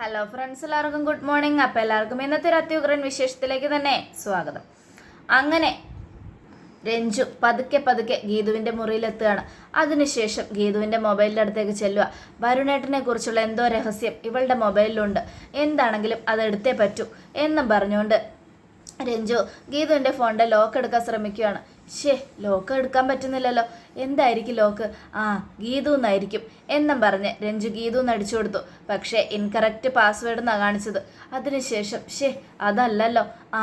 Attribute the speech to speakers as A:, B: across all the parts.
A: Hello friends എല്ലാവർക്കും good morning അപ്പോൾ എല്ലാവർക്കും ഇന്നത്തെ ഒരു അത്യുഗ്രൻ വിശേഷത്തിലേക്ക് തന്നെ സ്വാഗതം. അങ്ങനെ രഞ്ജു പതുക്കെ പതുക്കെ ഗീതുവിന്റെ മുറിയിലെത്തുകയാണ് അതിനുശേഷം ഗീതുവിന്റെ മൊബൈലിന്റെ അടുത്തേക്ക് ചെല്ലുക. വരുണേട്ടനെ കുറിച്ചുള്ള എന്തോ രഹസ്യം ഇവളുടെ മൊബൈലിലുണ്ട് എന്താണെങ്കിലും അത് എടുത്തേ പറ്റൂ എന്നും പറഞ്ഞുകൊണ്ട് രഞ്ജു ഗീതുവിന്റെ ഫോണിന്റെ ലോക്ക് എടുക്കാൻ ശ്രമിക്കുകയാണ്. ഷേ ലോക്ക് എടുക്കാൻ പറ്റുന്നില്ലല്ലോ. എന്തായിരിക്കും ലോക്ക്? ആ ഗീതു എന്നായിരിക്കും. എന്നും പറഞ്ഞ് രഞ്ജു ഗീതു എന്ന് അടിച്ചു കൊടുത്തു. പക്ഷേ ഇൻകറക്റ്റ് പാസ്വേഡ് എന്നാണ് കാണിച്ചത്. അതിനുശേഷം ഷേ അതല്ലല്ലോ. ആ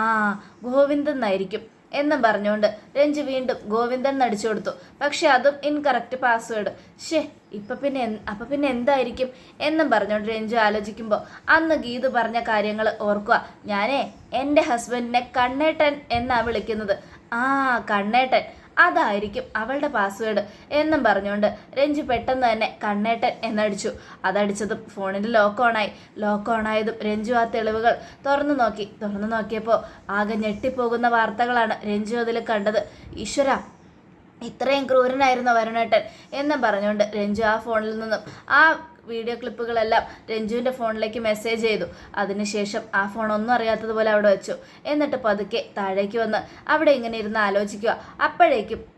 A: ഗോവിന്ദൻ എന്നായിരിക്കും. എന്നും പറഞ്ഞുകൊണ്ട് രഞ്ജു വീണ്ടും ഗോവിന്ദൻ നടിച്ചു കൊടുത്തു. പക്ഷെ അതും ഇൻകറക്റ്റ് പാസ്വേഡ് ഷേ ഇപ്പൊ പിന്നെ അപ്പൊ പിന്നെ എന്തായിരിക്കും എന്നും പറഞ്ഞുകൊണ്ട് രഞ്ജു ആലോചിക്കുമ്പോൾ അന്ന് ഗീതു പറഞ്ഞ കാര്യങ്ങൾ ഓർക്കുക. ഞാനേ എന്റെ ഹസ്ബൻഡിനെ കണ്ണേട്ടൻ എന്നാ വിളിക്കുന്നത്? ആ കണ്ണേട്ടൻ. അതായിരിക്കും അവളുടെ പാസ്വേഡ് എന്നും പറഞ്ഞുകൊണ്ട് രഞ്ജു പെട്ടെന്ന് തന്നെ കണ്ണേട്ടൻ എന്നടിച്ചു. അതടിച്ചതും ഫോണിന്റെ ലോക്ക് ഓണായി. ലോക്ക് ഓണായതും രഞ്ജു ആ തെളിവുകൾ തുറന്നു നോക്കി. തുറന്നു നോക്കിയപ്പോൾ ആകെ ഞെട്ടിപ്പോകുന്ന വാർത്തകളാണ് രഞ്ജു അതിൽ കണ്ടത്. ഈശ്വര ഇത്രയും ക്രൂരനായിരുന്നു വരുണേട്ടൻ എന്നും പറഞ്ഞുകൊണ്ട് രഞ്ജു ആ ഫോണിൽ നിന്നും ആ വീഡിയോ ക്ലിപ്പുകളെല്ലാം രഞ്ജുവിന്റെ ഫോണിലേക്ക് മെസ്സേജ് ചെയ്തു. അതിനുശേഷം ആ ഫോൺ ഒന്നും അറിയാത്തതുപോലെ അവിടെ വെച്ചു. എന്നിട്ട് പതുക്കെ താഴേക്ക് വന്ന് അവിടെ ഇങ്ങനെ ഇരുന്ന് ആലോചിക്കുക. അപ്പോഴേക്കും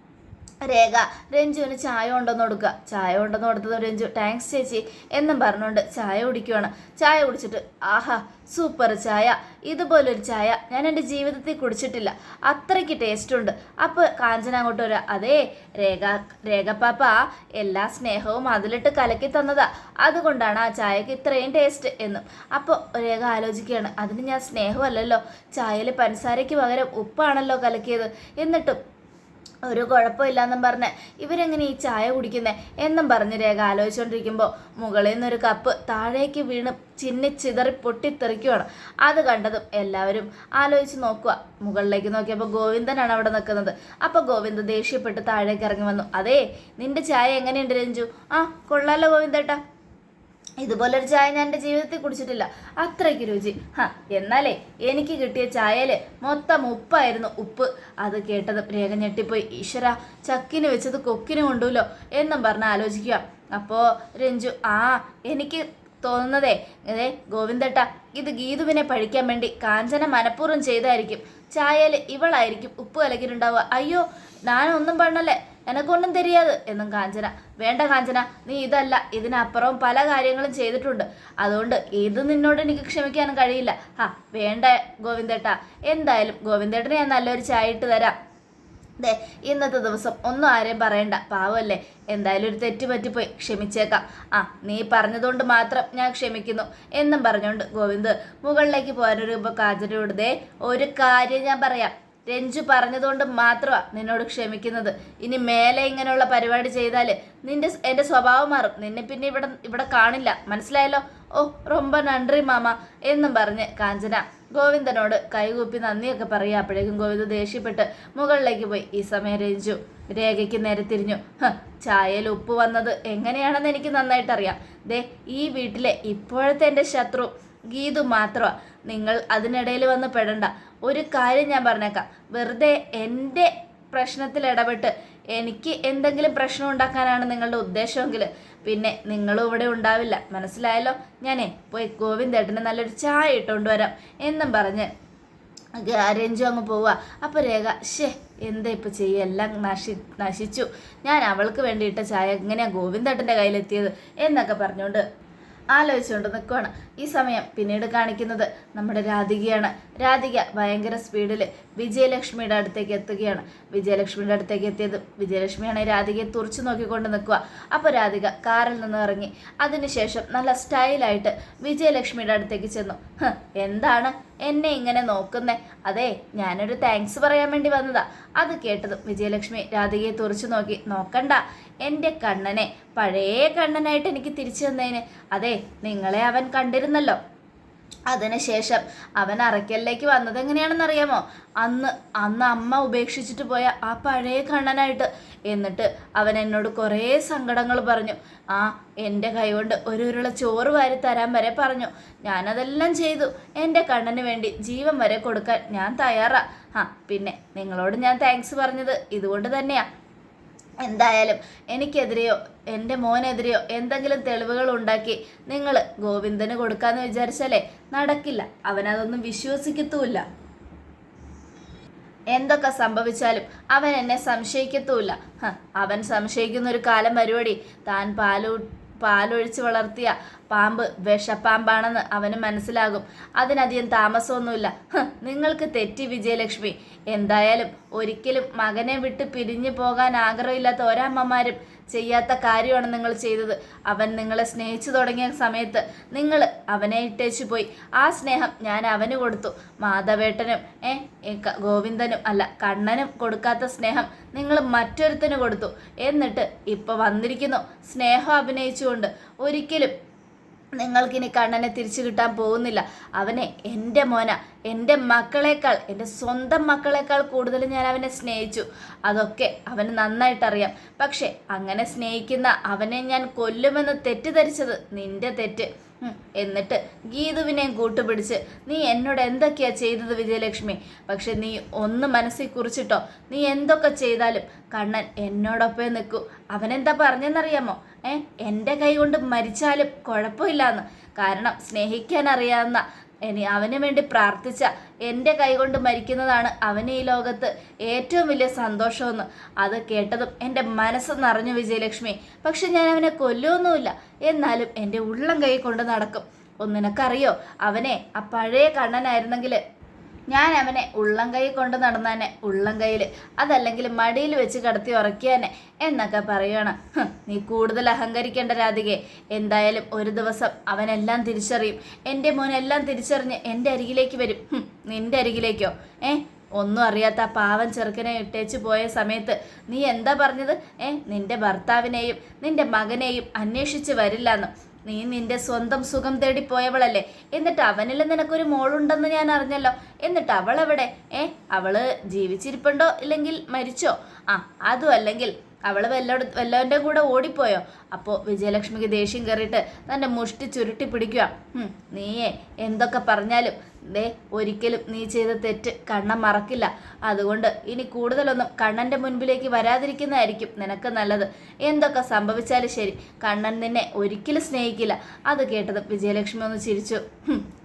A: രേഖ. രഞ്ജുവിന് ചായ ഉണ്ടെന്ന് കൊടുക്കുക. ചായ ഉണ്ടെന്ന് കൊടുത്തത് രഞ്ജു. താങ്ക്സ് ചേച്ചി എന്നും പറഞ്ഞുകൊണ്ട് ചായ കുടിക്കുവാണ്. ചായ കുടിച്ചിട്ട് ആഹാ സൂപ്പർ ചായ. ഇതുപോലൊരു ചായ ഞാൻ എന്റെ ജീവിതത്തിൽ കുടിച്ചിട്ടില്ല. അത്രയ്ക്ക് ടേസ്റ്റ് ഉണ്ട്. അപ്പോൾ കാഞ്ചന അങ്ങോട്ട് വരാം. അതേ രേഖ രേഖപ്പാപ്പ എല്ലാ സ്നേഹവും അതിലിട്ട് കലക്കി തന്നതാ. അതുകൊണ്ടാണ് ആ ചായക്ക് ഇത്രയും ടേസ്റ്റ് എന്നും. അപ്പോൾ രേഖ ആലോചിക്കുകയാണ്. അതിന് ഞാൻ സ്നേഹമല്ലല്ലോ. ചായയിൽ പഞ്ചസാരയ്ക്ക് പകരം ഉപ്പാണല്ലോ കലക്കിയത്. എന്നിട്ടും ഒരു കുഴപ്പമില്ലാന്നും പറഞ്ഞ് ഇവരെങ്ങനെ ഈ ചായ കുടിക്കുന്നത് എന്നും പറഞ്ഞ് രേഖ ആലോചിച്ചുകൊണ്ടിരിക്കുമ്പോൾ മുകളിൽ നിന്നൊരു കപ്പ് താഴേക്ക് വീണ് ചിന്നി ചിതറി പൊട്ടിത്തെറിക്കുവാണ്. അത് കണ്ടതും എല്ലാവരും ആലോചിച്ച് നോക്കുക. മുകളിലേക്ക് നോക്കിയപ്പോൾ ഗോവിന്ദനാണ് അവിടെ നിൽക്കുന്നത്. അപ്പോൾ ഗോവിന്ദ ദേഷ്യപ്പെട്ട് താഴേക്ക് ഇറങ്ങി വന്നു. അതേ നിന്റെ ചായ എങ്ങനെയുണ്ട് രഞ്ജു? ആ കൊള്ളാലോ ഗോവിന്ദേട്ടാ. ഇതുപോലൊരു ചായ ഞാൻ എന്റെ ജീവിതത്തിൽ കുടിച്ചിട്ടില്ല. അത്രയ്ക്ക് രുചി. ഹ എന്നാലേ എനിക്ക് കിട്ടിയ ചായയിൽ മൊത്തം ഉപ്പായിരുന്നു ഉപ്പ്. അത് കേട്ടത് രേഖ ഞെട്ടിപ്പോയി. ഈശ്വര ചക്കിന് വെച്ചത് കൊക്കിന് കൊണ്ടുല്ലോ എന്നും പറഞ്ഞ് ആലോചിക്കുക. അപ്പോൾ രഞ്ജു ആ എനിക്ക് തോന്നുന്നതേ ഏ ഗോവിന്ദട്ട ഇത് ഗീതുവിനെ പഴിക്കാൻ വേണ്ടി കാഞ്ചന മനഃപൂർവം ചെയ്തായിരിക്കും. ചായയിൽ ഇവളായിരിക്കും ഉപ്പ് കലക്കിയിട്ടുണ്ടാവുക. അയ്യോ ഞാനൊന്നും പണ്ണല്ലേ എനക്കൊന്നും തെരിയാത്. എന്നും കാഞ്ചന വേണ്ട കാഞ്ചന നീ ഇതല്ല. ഇതിനപ്പുറവും പല കാര്യങ്ങളും ചെയ്തിട്ടുണ്ട്. അതുകൊണ്ട് ഇത് നിന്നോട് എനിക്ക് ക്ഷമിക്കാനും കഴിയില്ല. ഹാ വേണ്ട ഗോവിന്ദേട്ട. എന്തായാലും ഗോവിന്ദേട്ടന് ഞാൻ നല്ലൊരു ചായ ഇട്ട് തരാം. അതെ ഇന്നത്തെ ദിവസം ഒന്നും ആരെയും പറയണ്ട. പാവമല്ലേ എന്തായാലും ഒരു തെറ്റ് പറ്റിപ്പോയി. ക്ഷമിച്ചേക്കാം. ആ നീ പറഞ്ഞതുകൊണ്ട് മാത്രം ഞാൻ ക്ഷമിക്കുന്നു. എന്നും പറഞ്ഞുകൊണ്ട് ഗോവിന്ദ് മുകളിലേക്ക് പോകാനൊരു ഇപ്പോൾ കാജനയോട് ദേ ഒരു കാര്യം ഞാൻ പറയാം. രഞ്ജു പറഞ്ഞതുകൊണ്ട് മാത്രമാണ് നിന്നോട് ക്ഷമിക്കുന്നത്. ഇനി മേലെ ഇങ്ങനെയുള്ള പരിപാടി ചെയ്താൽ നിന്റെ എന്റെ സ്വഭാവം മാറും. നിന്നെ പിന്നെ ഇവിടെ ഇവിടെ കാണില്ല. മനസ്സിലായല്ലോ? ഓ റൊമ്പ നന്റി മാമ എന്നും പറഞ്ഞ് കാഞ്ചന ഗോവിന്ദനോട് കൈകൂപ്പി നന്ദിയൊക്കെ പറയുക. അപ്പോഴേക്കും ഗോവിന്ദ് ദേഷ്യപ്പെട്ട് മുകളിലേക്ക് പോയി. ഈ സമയം രഞ്ജു രേഖയ്ക്ക് നേരെ തിരിഞ്ഞു. "ഹ്, ചായയിൽ ഉപ്പ് വന്നത് എങ്ങനെയാണെന്ന് എനിക്ക് നന്നായിട്ടറിയാം. ദേ ഈ വീട്ടിലെ ഇപ്പോഴത്തെ എന്റെ ശത്രു ഗീതു മാത്രമാണ് നിങ്ങൾ അതിനിടയിൽ വന്ന് പെടണ്ട. ഒരു കാര്യം ഞാൻ പറഞ്ഞേക്കാം. വെറുതെ എന്റെ പ്രശ്നത്തിൽ ഇടപെട്ട് എനിക്ക് എന്തെങ്കിലും പ്രശ്നം ഉണ്ടാക്കാനാണ് നിങ്ങളുടെ ഉദ്ദേശമെങ്കിൽ പിന്നെ നിങ്ങളും ഇവിടെ ഉണ്ടാവില്ല. മനസ്സിലായല്ലോ? ഞാനേ പോയി ഗോവിന്ദേട്ടന് നല്ലൊരു ചായ ഇട്ടുകൊണ്ട് വരാം എന്നും പറഞ്ഞ് രഞ്ജു അങ്ങ് പോവുക. അപ്പോൾ രേഖ ഷേ എന്താ ഇപ്പോൾ ചെയ്യുക? എല്ലാം നശി നശിച്ചു. ഞാൻ അവൾക്ക് വേണ്ടിയിട്ട ചായ എങ്ങനെയാണ് ഗോവിന്ദേട്ടന്റെ കയ്യിലെത്തിയത് എന്നൊക്കെ പറഞ്ഞുകൊണ്ട് ആലോചിച്ചുകൊണ്ട് നിൽക്കുകയാണ് ഈ സമയം പിന്നീട് കാണിക്കുന്നത് നമ്മുടെ രാധികയാണ്. രാധിക ഭയങ്കര സ്പീഡിൽ വിജയലക്ഷ്മിയുടെ അടുത്തേക്ക് എത്തുകയാണ്. വിജയലക്ഷ്മിയുടെ അടുത്തേക്ക് എത്തിയത് വിജയലക്ഷ്മിയാണ്. രാധികയെ തുറച്ചു നോക്കിക്കൊണ്ട് നിൽക്കുക. അപ്പോൾ രാധിക കാറിൽ നിന്ന് ഇറങ്ങി. അതിനുശേഷം നല്ല സ്റ്റൈലായിട്ട് വിജയലക്ഷ്മിയുടെ അടുത്തേക്ക് ചെന്നു. എന്താണ് എന്നെ ഇങ്ങനെ നോക്കുന്നേ? അതെ ഞാനൊരു താങ്ക്സ് പറയാൻ വേണ്ടി വന്നതാ. അത് കേട്ടതും വിജയലക്ഷ്മി രാധികയെ തുറച്ചു നോക്കി. നോക്കണ്ട എന്റെ കണ്ണനെ പഴയ കണ്ണനായിട്ട് എനിക്ക് തിരിച്ചു തന്നതിന് അതെ നിങ്ങളെ അവൻ കണ്ടിരുന്നല്ലോ. അതിനുശേഷം അവൻ അറയ്ക്കലിലേക്ക് വന്നത് എങ്ങനെയാണെന്നറിയാമോ? അന്ന് അന്ന് അമ്മ ഉപേക്ഷിച്ചിട്ട് പോയ ആ പഴയ കണ്ണനായിട്ട്. എന്നിട്ട് അവൻ എന്നോട് കുറേ സങ്കടങ്ങൾ പറഞ്ഞു. ആ എന്റെ കൈകൊണ്ട് ഒരു ഉരുള ചോറ് വാരി തരാൻ വരെ പറഞ്ഞു. ഞാനതെല്ലാം ചെയ്തു. എന്റെ കണ്ണന് വേണ്ടി ജീവൻ വരെ കൊടുക്കാൻ ഞാൻ തയ്യാറാ. ആ പിന്നെ നിങ്ങളോട് ഞാൻ താങ്ക്സ് പറഞ്ഞത് ഇതുകൊണ്ട് തന്നെയാ. എന്തായാലും എനിക്കെതിരെയോ എന്റെ മോനെതിരെയോ എന്തെങ്കിലും തെളിവുകൾ ഉണ്ടാക്കി നിങ്ങൾ ഗോവിന്ദന് കൊടുക്കാന്ന് വിചാരിച്ചാലേ നടക്കില്ല. അവനതൊന്നും വിശ്വസിക്കത്തുമില്ല. എന്തൊക്കെ സംഭവിച്ചാലും അവൻ എന്നെ സംശയിക്കത്തുമില്ല. അവൻ സംശയിക്കുന്ന ഒരു കാലം പരിപാടി താൻ പാലു പാലൊഴിച്ച് വളർത്തിയ പാമ്പ് വിഷപ്പാമ്പാണെന്ന് അവന് മനസ്സിലാകും. അതിനധികം താമസമൊന്നുമില്ല. നിങ്ങൾക്ക് തെറ്റി വിജയലക്ഷ്മി. എന്തായാലും ഒരിക്കലും മകനെ വിട്ട് പിരിഞ്ഞു പോകാൻ ആഗ്രഹമില്ലാത്ത ഒരമ്മമാരും ചെയ്യാത്ത കാര്യമാണ് നിങ്ങൾ ചെയ്തത്. അവൻ നിങ്ങളെ സ്നേഹിച്ചു തുടങ്ങിയ സമയത്ത് നിങ്ങൾ അവനെ ഇട്ടേച്ചു പോയി. ആ സ്നേഹം ഞാൻ അവന് കൊടുത്തു. മാധവേട്ടനും ഏ ഗോവിന്ദനും അല്ല കണ്ണനും കൊടുക്കാത്ത സ്നേഹം നിങ്ങൾ മറ്റൊരുത്തിന് കൊടുത്തു. എന്നിട്ട് ഇപ്പൊ വന്നിരിക്കുന്നു. സ്നേഹം അഭിനയിച്ചുകൊണ്ട് ഒരിക്കലും നിങ്ങൾക്കിനി കണ്ണനെ തിരിച്ചു കിട്ടാൻ പോകുന്നില്ല. അവനെ എന്റെ മോന. എന്റെ മക്കളെക്കാൾ എന്റെ സ്വന്തം മക്കളെക്കാൾ കൂടുതൽ ഞാൻ അവനെ സ്നേഹിച്ചു. അതൊക്കെ അവന് നന്നായിട്ടറിയാം. പക്ഷെ അങ്ങനെ സ്നേഹിക്കുന്ന അവനെ ഞാൻ കൊല്ലുമെന്ന് തെറ്റിദ്ധരിച്ചത് നിന്റെ തെറ്റ്. എന്നിട്ട് ഗീതുവിനെയും കൂട്ടുപിടിച്ച് നീ എന്നോട് എന്തൊക്കെയാ ചെയ്തത് വിജയലക്ഷ്മി? പക്ഷെ നീ ഒന്ന് മനസ്സിൽ കുറിച്ചിട്ടോ? നീ എന്തൊക്കെ ചെയ്താലും കണ്ണൻ എന്നോടൊപ്പം നിൽക്കൂ. അവനെന്താ പറഞ്ഞെന്നറിയാമോ? ഏ എന്റെ കൈ കൊണ്ട് മരിച്ചാലും കുഴപ്പമില്ലാന്ന്. കാരണം സ്നേഹിക്കാൻ അറിയാവുന്ന ഇനി അവന് വേണ്ടി പ്രാർത്ഥിച്ച എന്റെ കൈകൊണ്ട് മരിക്കുന്നതാണ് അവന് ഈ ലോകത്ത് ഏറ്റവും വലിയ സന്തോഷമെന്ന്. അത് കേട്ടതും എന്റെ മനസ്സ് നിറഞ്ഞു വിജയലക്ഷ്മി. പക്ഷെ ഞാൻ അവനെ കൊല്ലുമൊന്നുമില്ല എന്നാലും എന്റെ ഉള്ളം കൈ കൊണ്ട് നടക്കും. ഒന്നിനക്കറിയോ അവനെ ആ പഴയ കണ്ണനായിരുന്നെങ്കിൽ ഞാൻ അവനെ ഉള്ളം കൈ കൊണ്ട് നടന്നാനെ ഉള്ളം കയ്യിൽ അതല്ലെങ്കിൽ മടിയിൽ വെച്ച് കടത്തി ഉറക്കിയാനെ എന്നൊക്കെ പറയണം നീ കൂടുതൽ അഹങ്കരിക്കേണ്ട രാധികെ. എന്തായാലും ഒരു ദിവസം അവനെല്ലാം തിരിച്ചറിയും. എന്റെ മോനെല്ലാം തിരിച്ചറിഞ്ഞ് എന്റെ അരികിലേക്ക് വരും. നിന്റെ അരികിലേക്കോ? ഏ ഒന്നും അറിയാത്ത പാവൻ ചെറുക്കനെ ഇട്ടേച്ച് പോയ സമയത്ത് നീ എന്താ പറഞ്ഞത്? ഏ നിന്റെ ഭർത്താവിനെയും നിന്റെ മകനെയും അന്വേഷിച്ച് വരില്ലെന്ന്. നീ നിന്റെ സ്വന്തം സുഖം തേടി പോയവളല്ലേ? എന്നിട്ട് അവനിൽ നിനക്കൊരു മോളുണ്ടെന്ന് ഞാൻ അറിഞ്ഞല്ലോ. എന്നിട്ട് അവൾ എവിടെ ഏ അവൾ ജീവിച്ചിരിപ്പുണ്ടോ ഇല്ലെങ്കിൽ മരിച്ചോ? ആ അതും അല്ലെങ്കിൽ അവൾ വല്ലോട് വല്ലവന്റെ കൂടെ ഓടിപ്പോയോ? അപ്പോൾ വിജയലക്ഷ്മിക്ക് ദേഷ്യം കയറിയിട്ട് തന്റെ മുഷ്ടി ചുരുട്ടി പിടിക്കുക നീയേ എന്തൊക്കെ പറഞ്ഞാലും ദേ ഒരിക്കലും നീ ചെയ്ത തെറ്റ് കണ്ണൻ മറക്കില്ല. അതുകൊണ്ട് ഇനി കൂടുതലൊന്നും കണ്ണന്റെ മുൻപിലേക്ക് വരാതിരിക്കുന്നതായിരിക്കും നിനക്ക് നല്ലത്. എന്തൊക്കെ സംഭവിച്ചാലും ശരി കണ്ണൻ നിന്നെ ഒരിക്കലും സ്നേഹിക്കില്ല. അത് കേട്ടത് വിജയലക്ഷ്മി ഒന്ന് ചിരിച്ചു.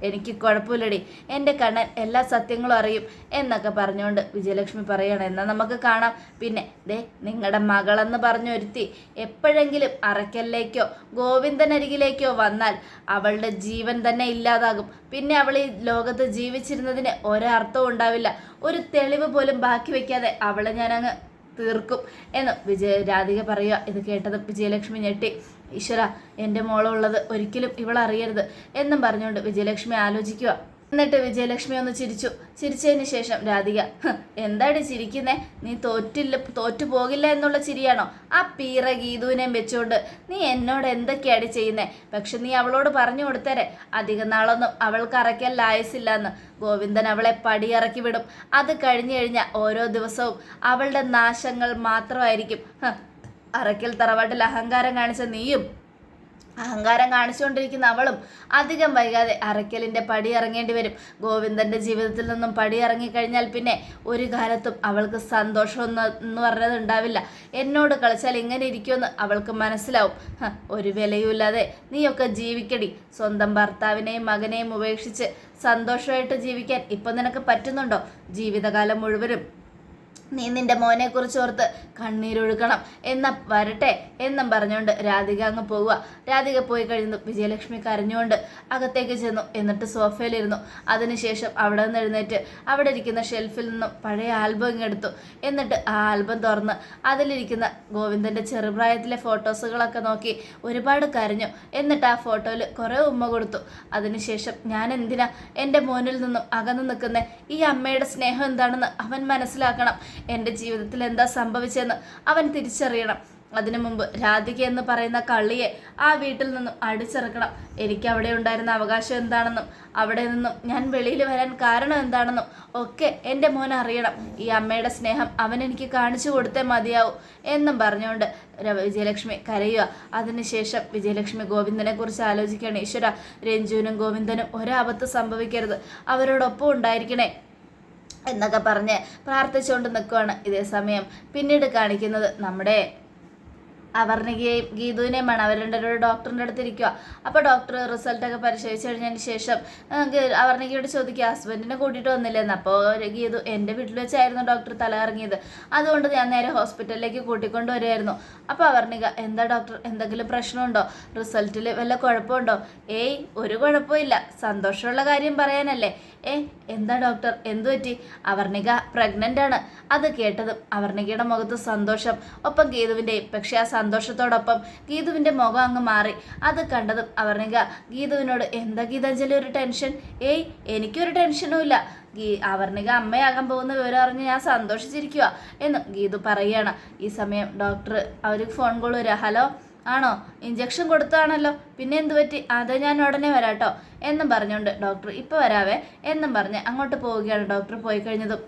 A: എനിക്ക് കുഴപ്പമില്ലടി. എന്റെ കണ്ണൻ എല്ലാ സത്യങ്ങളും അറിയും എന്നൊക്കെ പറഞ്ഞുകൊണ്ട് വിജയലക്ഷ്മി പറയണം. എന്നാൽ നമുക്ക് കാണാം. പിന്നെ ദേ നിങ്ങളുടെ മകളെന്ന് പറഞ്ഞൊരുത്തി എപ്പോഴെങ്കിലും അറയ്ക്കലിലേക്കോ ഗോവിന്ദനരികിലേക്കോ വന്നാൽ അവളുടെ ജീവൻ തന്നെ ഇല്ലാതാകും. പിന്നെ അവൾ ഈ ലോകത്ത് ജീവിച്ചിരുന്നതിന് ഒരർത്ഥവും ഉണ്ടാവില്ല. ഒരു തെളിവ് പോലും ബാക്കി വെക്കാതെ അവളെ ഞാനങ്ങ് തീർക്കും എന്ന് വിജയ രാധിക പറയുക ഇത് കേട്ടത് വിജയലക്ഷ്മി ഞെട്ടി. ഈശ്വര എന്റെ മോളുള്ളത് ഒരിക്കലും ഇവൾ അറിയരുത് എന്നും പറഞ്ഞുകൊണ്ട് വിജയലക്ഷ്മി ആലോചിക്കുക. എന്നിട്ട് വിജയലക്ഷ്മി ഒന്ന് ചിരിച്ചു. ചിരിച്ചതിന് ശേഷം രാധിക "ഹ്, എന്താടി ചിരിക്കുന്നേ? നീ തോറ്റില്ല തോറ്റു പോകില്ല എന്നുള്ള ചിരിയാണോ? ആ പീറ ഗീതുവിനെയും വെച്ചുകൊണ്ട് നീ എന്നോട് എന്തൊക്കെയാടി ചെയ്യുന്നേ? പക്ഷെ നീ അവളോട് പറഞ്ഞു കൊടുത്തരെ. അധിക നാളൊന്നും അവൾക്ക് അറയ്ക്കാൻ ലായസില്ലെന്ന്. ഗോവിന്ദൻ അവളെ പടിയിറക്കി വിടും. അത് കഴിഞ്ഞു കഴിഞ്ഞാൽ ഓരോ ദിവസവും അവളുടെ നാശങ്ങൾ മാത്രമായിരിക്കും. അറക്കൽ തറവാട്ടിൽ അഹങ്കാരം കാണിച്ച നീയും അഹങ്കാരം കാണിച്ചുകൊണ്ടിരിക്കുന്ന അവളും അധികം വൈകാതെ അറയ്ക്കലിന്റെ പടി ഇറങ്ങേണ്ടി വരും. ഗോവിന്ദന്റെ ജീവിതത്തിൽ നിന്നും പടി ഇറങ്ങിക്കഴിഞ്ഞാൽ പിന്നെ ഒരു കാലത്തും അവൾക്ക് സന്തോഷമൊന്നും എന്ന് പറഞ്ഞത് ഉണ്ടാവില്ല. എന്നോട് കളിച്ചാൽ ഇങ്ങനെ ഇരിക്കുമെന്ന് അവൾക്ക് മനസ്സിലാവും. ഒരു വിലയുമില്ലാതെ നീയൊക്കെ ജീവിക്കടി. സ്വന്തം ഭർത്താവിനെയും മകനെയും ഉപേക്ഷിച്ച് സന്തോഷമായിട്ട് ജീവിക്കാൻ ഇപ്പം നിനക്ക് പറ്റുന്നുണ്ടോ? ജീവിതകാലം മുഴുവനും നീ നിന്റെ മോനെ കുറിച്ച് ഓർത്ത് കണ്ണീരൊഴുക്കണം എന്ന വരട്ടെ എന്നും പറഞ്ഞുകൊണ്ട് രാധിക അങ്ങ് പോവുക. രാധിക പോയി കഴിഞ്ഞു വിജയലക്ഷ്മി കരഞ്ഞുകൊണ്ട് അകത്തേക്ക് ചെന്നു. എന്നിട്ട് സോഫയിലിരുന്നു. അതിനുശേഷം അവിടെ നിന്ന് എഴുന്നേറ്റ് അവിടെ ഇരിക്കുന്ന ഷെൽഫിൽ നിന്നും പഴയ ആൽബം ഇങ്ങെടുത്തു എന്നിട്ട് ആ ആൽബം തുറന്ന് അതിലിരിക്കുന്ന ഗോവിന്ദന്റെ ചെറുപ്രായത്തിലെ ഫോട്ടോസുകളൊക്കെ നോക്കി ഒരുപാട് കരഞ്ഞു. എന്നിട്ട് ആ ഫോട്ടോയിൽ കുറേ ഉമ്മ കൊടുത്തു. അതിനുശേഷം ഞാൻ എന്തിനാ എന്റെ മോനിൽ നിന്നും അകന്നു നിൽക്കുന്ന? ഈ അമ്മയുടെ സ്നേഹം എന്താണെന്ന് അവൻ മനസ്സിലാക്കണം. എന്റെ ജീവിതത്തിൽ എന്താ സംഭവിച്ചതെന്ന് അവൻ തിരിച്ചറിയണം. അതിനു മുമ്പ് രാധിക എന്ന് പറയുന്ന കള്ളിയെ ആ വീട്ടിൽ നിന്നും അടിച്ചിറക്കണം. എനിക്ക് അവിടെ ഉണ്ടായിരുന്ന അവകാശം എന്താണെന്നും അവിടെ നിന്നും ഞാൻ വെളിയിൽ വരാൻ കാരണം എന്താണെന്നും ഒക്കെ എന്റെ മോൻ അറിയണം. ഈ അമ്മയുടെ സ്നേഹം അവൻ എനിക്ക് കാണിച്ചു കൊടുത്തേ മതിയാവും എന്നും പറഞ്ഞുകൊണ്ട് വിജയലക്ഷ്മി കരയുക. അതിനുശേഷം വിജയലക്ഷ്മി ഗോവിന്ദനെ കുറിച്ച് ആലോചിക്കുകയാണ്. ഈശ്വര രഞ്ജുവിനും ഗോവിന്ദനും ഒരാപത്ത് സംഭവിക്കരുത്. അവരോടൊപ്പം ഉണ്ടായിരിക്കണേ. എന്നൊക്കെ പറഞ്ഞ് പ്രാർത്ഥിച്ചുകൊണ്ട് നിൽക്കുവാണ് ഇതേ സമയം. പിന്നീട് കാണിക്കുന്നത് നമ്മുടെ അവർണികയെയും ഗീതുവിനെയുമാണ്. അവർ രണ്ടുപേരും ഡോക്ടറിന്റെ അടുത്ത് ഇരിക്കുക അപ്പോൾ ഡോക്ടർ റിസൾട്ടൊക്കെ പരിശോധിച്ച് കഴിഞ്ഞതിന് ശേഷം അവർണികയോട് ചോദിക്കുക ഹസ്ബൻഡിനെ കൂട്ടിയിട്ട് വന്നില്ലെന്ന്? അപ്പോൾ ഗീതു എന്റെ വീട്ടിൽ വെച്ചായിരുന്നു ഡോക്ടർ തല ഇറങ്ങിയത് അതുകൊണ്ട് ഞാൻ നേരെ ഹോസ്പിറ്റലിലേക്ക് കൂട്ടിക്കൊണ്ട് വരുമായിരുന്നു അപ്പോൾ അവർണിക എന്താ ഡോക്ടർ എന്തെങ്കിലും പ്രശ്നമുണ്ടോ? റിസൾട്ടിൽ വല്ല കുഴപ്പമുണ്ടോ? ഏയ് ഒരു കുഴപ്പമില്ല. സന്തോഷമുള്ള കാര്യം പറയാനല്ലേ. ഏ എന്താ ഡോക്ടർ? എന്തു പറ്റി? അവർണിക പ്രഗ്നന്റ് ആണ്. അത് കേട്ടതും അവർണികയുടെ മുഖത്ത് സന്തോഷം ഒപ്പം ഗീതുവിന്റെയും പക്ഷേ ആ സന്തോഷത്തോടൊപ്പം ഗീതുവിന്റെ മുഖം അങ്ങ് മാറി. അത് കണ്ടതും അവർണിക ഗീതുവിനോട് എന്താ ഗീതാഞ്ജലി ഒരു ടെൻഷൻ? ഏയ് എനിക്കൊരു ടെൻഷനും ഇല്ല. ഗീ അവർണിക അമ്മയാകാൻ പോകുന്ന വിവരം അറിഞ്ഞ് ഞാൻ സന്തോഷിച്ചിരിക്കുക എന്ന് ഗീതു പറയുകയാണ്. ഈ സമയം ഡോക്ടർ അവർക്ക് ഫോൺ കോൾ വരിക. ഹലോ ആണോ? ഇഞ്ചക്ഷൻ കൊടുത്തതാണല്ലോ. പിന്നെ എന്ത് പറ്റി? അത് ഞാൻ ഉടനെ വരാട്ടോ. എന്നും പറഞ്ഞുകൊണ്ട് ഡോക്ടർ ഇപ്പോൾ വരാവേ. എന്നും പറഞ്ഞ് അങ്ങോട്ട് പോവുകയാണ് ഡോക്ടർ പോയി കഴിഞ്ഞതും.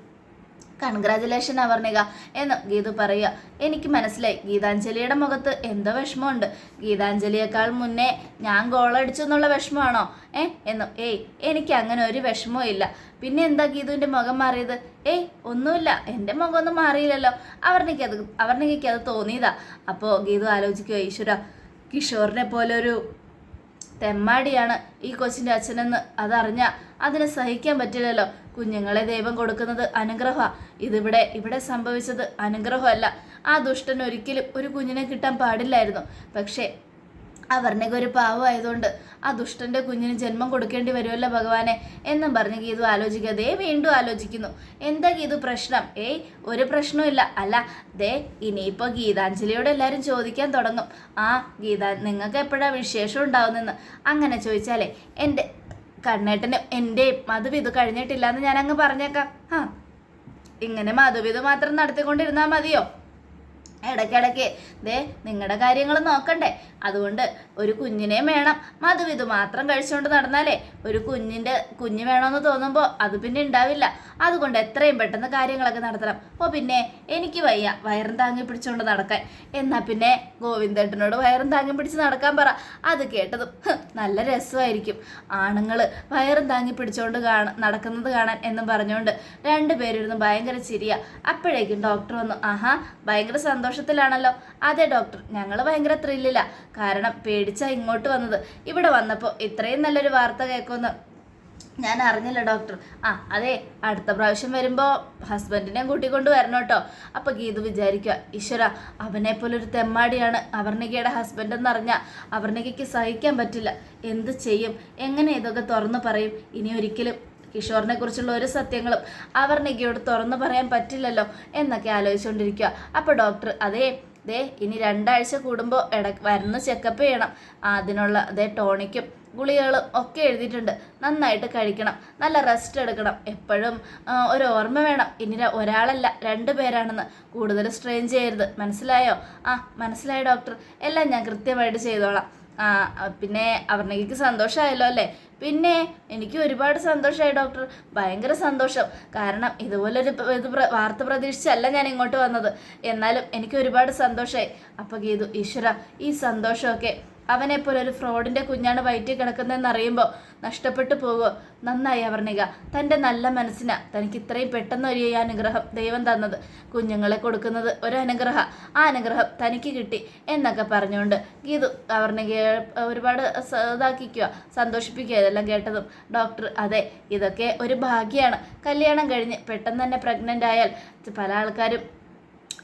A: കൺഗ്രാചുലേഷൻ അവർണിക എന്ന് ഗീതു പറയുക. എനിക്ക് മനസ്സിലായി. ഗീതാഞ്ജലിയുടെ മുഖത്ത് എന്തോ വിഷമമുണ്ട്. ഗീതാഞ്ജലിയേക്കാൾ മുന്നേ ഞാൻ ഗോളടിച്ചു എന്നുള്ള വിഷമമാണോ? ഏ? എന്ന് ഏയ് എനിക്ക് അങ്ങനെ ഒരു വിഷമവും ഇല്ല. പിന്നെ എന്താ ഗീതുവിന്റെ മുഖം മാറിയത്? ഏയ് ഒന്നുമില്ല. എന്റെ മുഖമൊന്നും മാറിയില്ലല്ലോ. അവർണിക്കത് അത് തോന്നിയതാ. അപ്പോൾ ഗീതു ആലോചിക്കുക ഈശ്വര കിഷോറിനെ പോലെ ഒരു തെമ്മാടിയാണ് ഈ കൊച്ചിന്റെ അച്ഛനെന്ന്. അതറിഞ്ഞ അതിനെ സഹിക്കാൻ പറ്റില്ലല്ലോ. കുഞ്ഞുങ്ങളെ ദൈവം കൊടുക്കുന്നത് അനുഗ്രഹ. ഇതിവിടെ ഇവിടെ സംഭവിച്ചത് അനുഗ്രഹമല്ല. ആ ദുഷ്ടൻ ഒരിക്കലും ഒരു കുഞ്ഞിനെ കിട്ടാൻ പാടില്ലായിരുന്നു. പക്ഷേ അവർണക ഒരു പാവമായതുകൊണ്ട് ആ ദുഷ്ടന്റെ കുഞ്ഞിന് ജന്മം കൊടുക്കേണ്ടി വരുമല്ലോ ഭഗവാനെ എന്നും പറഞ്ഞ് ഗീതു ആലോചിക്കുക. ദേ വീണ്ടും ആലോചിക്കുന്നു. എന്താ ഗീതു പ്രശ്നം? ഏയ് ഒരു പ്രശ്നമില്ല അല്ല ദേ ഇനിയിപ്പോൾ ഗീതാഞ്ജലിയോട് എല്ലാവരും ചോദിക്കാൻ തുടങ്ങും. ആ ഗീത നിങ്ങൾക്ക് എപ്പോഴാ വിശേഷം ഉണ്ടാവുന്നെന്ന് അങ്ങനെ ചോദിച്ചാലേ എന്റെ കണ്ണേട്ടനും എന്റെയും മധുവിധു കഴിഞ്ഞിട്ടില്ല എന്ന് ഞാൻ അങ്ങ് പറഞ്ഞേക്കാം. ആ ഇങ്ങനെ മധുവിത് മാത്രം നടത്തിക്കൊണ്ടിരുന്നാൽ മതിയോ? ഇടയ്ക്കിടയ്ക്ക് ദേ നിങ്ങളുടെ കാര്യങ്ങൾ നോക്കണ്ടേ. അതുകൊണ്ട് ഒരു കുഞ്ഞിനെയും വേണം. മധുവിധു മാത്രം കഴിച്ചുകൊണ്ട് നടന്നാലേ ഒരു കുഞ്ഞിന്റെ കുഞ്ഞ് വേണമെന്ന് തോന്നുമ്പോൾ അത് പിന്നെ ഉണ്ടാവില്ല അതുകൊണ്ട് എത്രയും പെട്ടെന്ന് കാര്യങ്ങളൊക്കെ നടത്തണം. ഓ പിന്നെ എനിക്ക് വയ്യ വയറും താങ്ങി പിടിച്ചുകൊണ്ട് നടക്കാൻ. എന്നാൽ പിന്നെ ഗോവിന്ദേട്ടനോട് വയറും താങ്ങി പിടിച്ച് നടക്കാൻ പറ. അത് കേട്ടതും നല്ല രസമായിരിക്കും. ആണുങ്ങൾ വയറും താങ്ങി പിടിച്ചുകൊണ്ട് കാണ നടക്കുന്നത് കാണാൻ എന്നും പറഞ്ഞുകൊണ്ട് രണ്ടുപേരിരുന്ന് ഭയങ്കര ചിരിയ. അപ്പോഴേക്കും ഡോക്ടർ വന്നു. ആഹാ ഭയങ്കര സന്തോഷത്തിലാണല്ലോ. അതെ ഡോക്ടർ ഞങ്ങൾ ഭയങ്കര ത്രില്ലില്ല കാരണം പേടിച്ച ഇങ്ങോട്ട് വന്നത്. ഇവിടെ വന്നപ്പോൾ ഇത്രയും നല്ലൊരു വാർത്ത കേൾക്കുമെന്ന് ഞാൻ അറിഞ്ഞില്ല ഡോക്ടർ ആ അതെ അടുത്ത പ്രാവശ്യം വരുമ്പോൾ ഹസ്ബൻഡിനെ കൂട്ടിക്കൊണ്ട് വരണം കേട്ടോ. അപ്പോൾ ഗീതു വിചാരിക്കുക ഈശ്വര അവനെ പോലൊരു തെമ്മാടിയാണ്. അവർണികയുടെ ഹസ്ബൻഡ് എന്നറിഞ്ഞാൽ അവർണികയ്ക്ക് സഹിക്കാൻ പറ്റില്ല. എന്ത് ചെയ്യും? എങ്ങനെ ഇതൊക്കെ തുറന്നു പറയും? ഇനി ഒരിക്കലും കിഷോറിനെ കുറിച്ചുള്ള ഒരു സത്യങ്ങളും അവർണികയോട് തുറന്നു പറയാൻ പറ്റില്ലല്ലോ എന്നൊക്കെ ആലോചിച്ചുകൊണ്ടിരിക്കുക. അപ്പോൾ ഡോക്ടർ അതേ ദേ ഇനി രണ്ടാഴ്ച കൂടുമ്പോൾ ഇട വരുന്ന ചെക്കപ്പ് ചെയ്യണം. അതിനുള്ള അതേ ടോണിക്കും ഗുളികകളും ഒക്കെ എഴുതിയിട്ടുണ്ട്. നന്നായിട്ട് കഴിക്കണം. നല്ല റെസ്റ്റ് എടുക്കണം. എപ്പോഴും ഒരു ഓർമ്മ വേണം. ഇനി ഒരാളല്ല രണ്ട് പേരാണെന്ന്. കൂടുതൽ സ്ട്രെയിൻ ചെയ്യരുത്. മനസ്സിലായോ? ആ മനസ്സിലായി ഡോക്ടർ എല്ലാം ഞാൻ കൃത്യമായിട്ട് ചെയ്തോളാം. പിന്നെ അവർണയ്ക്ക് സന്തോഷമായല്ലോ അല്ലേ? പിന്നെ എനിക്ക് ഒരുപാട് സന്തോഷമായി ഡോക്ടർ ഭയങ്കര സന്തോഷം. കാരണം ഇതുപോലൊരു ഇത് വാർത്ത പ്രതീക്ഷിച്ചല്ല ഞാൻ ഇങ്ങോട്ട് വന്നത്. എന്നാലും എനിക്ക് ഒരുപാട് സന്തോഷമായി. അപ്പോൾ ഗീതു ഈശ്വര ഈ സന്തോഷമൊക്കെ അവനെപ്പോലെ ഒരു ഫ്രോഡിന്റെ കുഞ്ഞാണ് വയറ്റിൽ കിടക്കുന്നതെന്ന് അറിയുമ്പോൾ നഷ്ടപ്പെട്ടു പോവോ. നന്നായി അവർണിക. തന്റെ നല്ല മനസ്സിനാ തനിക്ക് ഇത്രയും പെട്ടെന്ന് ഒരു അനുഗ്രഹം ദൈവം തന്നത്. കുഞ്ഞുങ്ങളെ കൊടുക്കുന്നത് ഒരു അനുഗ്രഹ ആ അനുഗ്രഹം തനിക്ക് കിട്ടി എന്നൊക്കെ പറഞ്ഞുകൊണ്ട് ഗീതു അവർണികയെ ഒരുപാട് ഇതാക്കിക്കുക സന്തോഷിപ്പിക്കുക ഇതെല്ലാം കേട്ടതും. ഡോക്ടർ അതെ ഇതൊക്കെ ഒരു ഭാഗ്യമാണ് കല്യാണം കഴിഞ്ഞ് പെട്ടെന്ന് തന്നെ പ്രഗ്നന്റ് ആയാൽ പല ആൾക്കാരും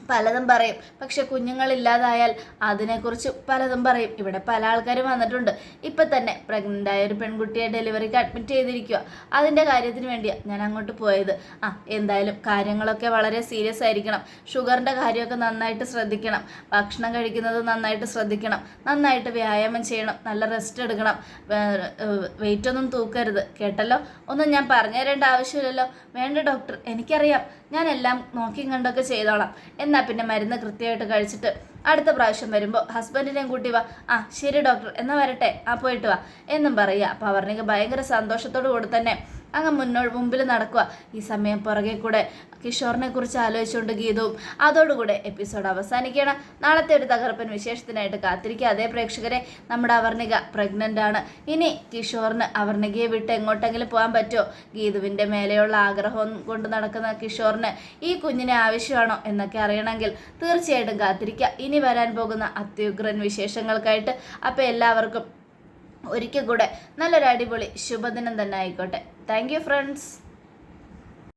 A: പലതും പറയും. പക്ഷെ കുഞ്ഞുങ്ങളില്ലാതായാൽ അതിനെക്കുറിച്ച് പലതും പറയും. ഇവിടെ പല ആൾക്കാരും വന്നിട്ടുണ്ട്. ഇപ്പം തന്നെ പ്രഗ്നന്റ് ആയ ഒരു പെൺകുട്ടിയെ ഡെലിവറിക്ക് അഡ്മിറ്റ് ചെയ്തിരിക്കുക അതിന്റെ കാര്യത്തിന് വേണ്ടിയാണ് ഞാൻ അങ്ങോട്ട് പോയത്. ആ എന്തായാലും കാര്യങ്ങളൊക്കെ വളരെ സീരിയസ് ആയിരിക്കണം. ഷുഗറിന്റെ കാര്യമൊക്കെ നന്നായിട്ട് ശ്രദ്ധിക്കണം. ഭക്ഷണം കഴിക്കുന്നത് നന്നായിട്ട് ശ്രദ്ധിക്കണം. നന്നായിട്ട് വ്യായാമം ചെയ്യണം. നല്ല റെസ്റ്റ് എടുക്കണം. വെയിറ്റ് ഒന്നും തൂക്കരുത്. കേട്ടല്ലോ? ഒന്നും ഞാൻ പറഞ്ഞു തരേണ്ട ആവശ്യമില്ലല്ലോ. വേണ്ട ഡോക്ടർ എനിക്കറിയാം. ഞാൻ എല്ലാം നോക്കിയും കണ്ടൊക്കെ ചെയ്തോളാം. എന്നാൽ പിന്നെ മരുന്ന് കൃത്യമായിട്ട് കഴിച്ചിട്ട് അടുത്ത പ്രാവശ്യം വരുമ്പോൾ ഹസ്ബൻഡിനെയും കൂട്ടി വാ. ആ ശരി ഡോക്ടർ എന്നാൽ വരട്ടെ? ആ പോയിട്ട് വാ. എന്നും പറയുക. അപ്പോൾ അവർണിക്ക് ഭയങ്കര സന്തോഷത്തോടു കൂടി തന്നെ അങ്ങ് മുന്നോട്ട് മുമ്പിൽ നടക്കുക. ഈ സമയം പുറകെ കൂടെ കിഷോറിനെ കുറിച്ച് ആലോചിച്ചുകൊണ്ട് ഗീതവും അതോടുകൂടെ എപ്പിസോഡ് അവസാനിക്കുകയാണ്. നാളത്തെ ഒരു തകർപ്പൻ വിശേഷത്തിനായിട്ട് കാത്തിരിക്കുക. അതേ പ്രേക്ഷകരെ നമ്മുടെ അവർണിക പ്രഗ്നന്റ് ആണ്. ഇനി കിഷോറിന് അവർണികയെ വിട്ട് എങ്ങോട്ടെങ്കിലും പോകാൻ പറ്റുമോ? ഗീതുവിന്റെ മേലെയുള്ള ആഗ്രഹം കൊണ്ട് നടക്കുന്ന കിഷോറിന് ഈ കുഞ്ഞിനെ ആവശ്യമാണോ എന്നൊക്കെ അറിയണമെങ്കിൽ തീർച്ചയായിട്ടും കാത്തിരിക്കുക. ഇനി വരാൻ പോകുന്ന അത്യുഗ്രൻ വിശേഷങ്ങൾക്കായിട്ട് അപ്പോൾ എല്ലാവർക്കും ഒരിക്കൽ കൂടെ നല്ലൊരു അടിപൊളി ശുഭദിനം തന്നെ ആയിക്കോട്ടെ. Thank you friends